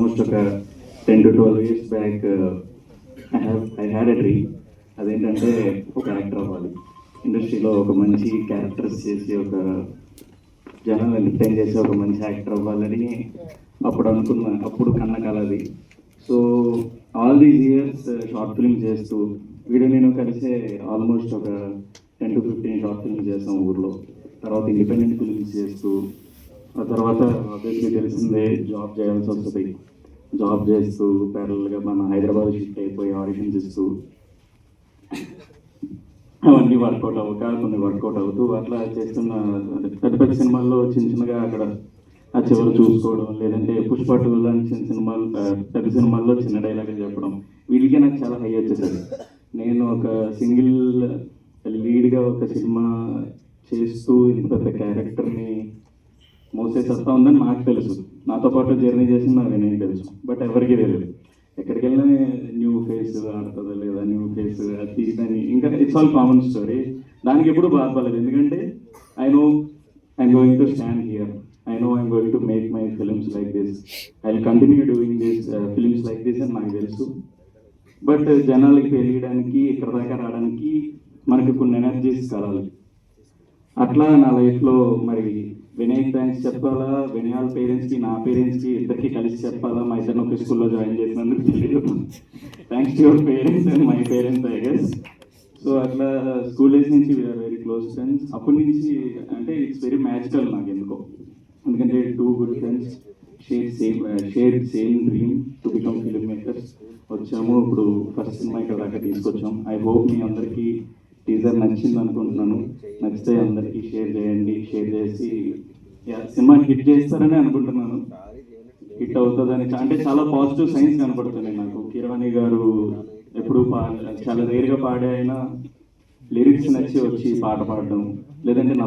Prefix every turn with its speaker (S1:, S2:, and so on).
S1: Almost ఒక ten to twelve years back I have I had a dream అదేంటంటే ఒక actor అవ్వాలి. ఇండస్ట్రీలో ఒక మంచి క్యారెక్టర్స్ చేసి ఒక జనాలు ఎంటర్టైన్ చేసి ఒక మంచి యాక్టర్ అవ్వాలని అప్పుడు అనుకున్న అప్పుడు కన్న కలది so all these years short film చేస్తూ వీడు నేను కలిసే ఆల్మోస్ట్ ఒక ten to fifteen short films చేస్తాం ఊర్లో. తర్వాత ఇండిపెండెంట్ ఫిల్మ్స్ చేస్తూ ఆ తర్వాత ఆబ్వియస్లీ తెలిసిందే జాబ్ చేయాల్సి వస్తుంది. జాబ్ చేస్తూ ప్యారల్గా మన హైదరాబాద్ షిఫ్ట్ అయిపోయి ఆడిషన్స్ ఇస్తూ అవన్నీ వర్కౌట్ అవ్వక కొన్ని వర్కౌట్ అవుతూ అట్లా చేస్తున్న పెద్ద పెద్ద సినిమాల్లో చిన్న చిన్నగా అక్కడ ఆ చివరి చూసుకోవడం లేదంటే పుష్ప టూ లాంటి చిన్న సినిమాలు పెద్ద సినిమాల్లో చిన్న డైలాగులు చెప్పడం వీటికే నాకు చాలా హై వచ్చేసరి నేను ఒక సింగిల్ లీడ్గా ఒక సినిమా చేస్తూ ఇంత పెద్ద క్యారెక్టర్ని మోసే సత్తా ఉందని నాకు తెలుసు. నాతో పాటు జర్నీ చేసింది నాకు నేను తెలుసు. బట్ ఎవరికి తెలియదు. ఎక్కడికి వెళ్ళినా న్యూ ఫేస్ ఆడుతుందా లేదా? న్యూ ఫేస్ అది ఇదని ఇంకా ఇట్స్ ఆల్ కామన్ స్టోరీ దానికి ఎప్పుడు బాధపడలేదు. ఎందుకంటే I know I'm going to stand here I know I'm going to make my films like this I will continue doing this films like this అని నాకు తెలుసు. బట్ uh, జనాలకి తెలియడానికి ఇక్కడ దాకా రావడానికి మనకి కొన్ని ఎనర్జీస్ కావాలి. అట్లా నా లైఫ్లో మరి వినయ్ థ్యాంక్స్ చెప్పాలా? వినయాల పేరెంట్స్కి నా పేరెంట్స్కి ఇద్దరికి కలిసి చెప్పాలా? మా ఇద్దరిని ఒక స్కూల్లో జాయిన్ చేసినందుకు తెలియదు. Thanks to your parents and my parents I guess so అట్లా స్కూల్ డేస్ నుంచి వీఆర్ వెరీ క్లోజ్ ఫ్రెండ్స్ అప్పటి నుంచి అంటే ఇట్స్ వెరీ మ్యాజికల్ నాకు ఎందుకో ఎందుకంటే two good friends share same share same dream to become film makers వచ్చాము ఇప్పుడు ఫస్ట్ సినిమా ఇక్కడ దాకా తీసుకొచ్చాం. ఐ హోప్ మీ అందరికీ టీజర్ నచ్చింది అనుకుంటున్నాను. నచ్చితే అందరికీ షేర్ చేయండి షేర్ చేసి సినిమా హిట్ చేస్తారని అనుకుంటున్నాను. హిట్ అవుతుందని అంటే చాలా పాజిటివ్ సైన్స్ కనపడుతుంది నాకు. కిరవాణి గారు ఎప్పుడు చాలా రేర్గా పాడే అయినా లిరిక్స్ నచ్చి వచ్చి పాట పాడడం లేదంటే నా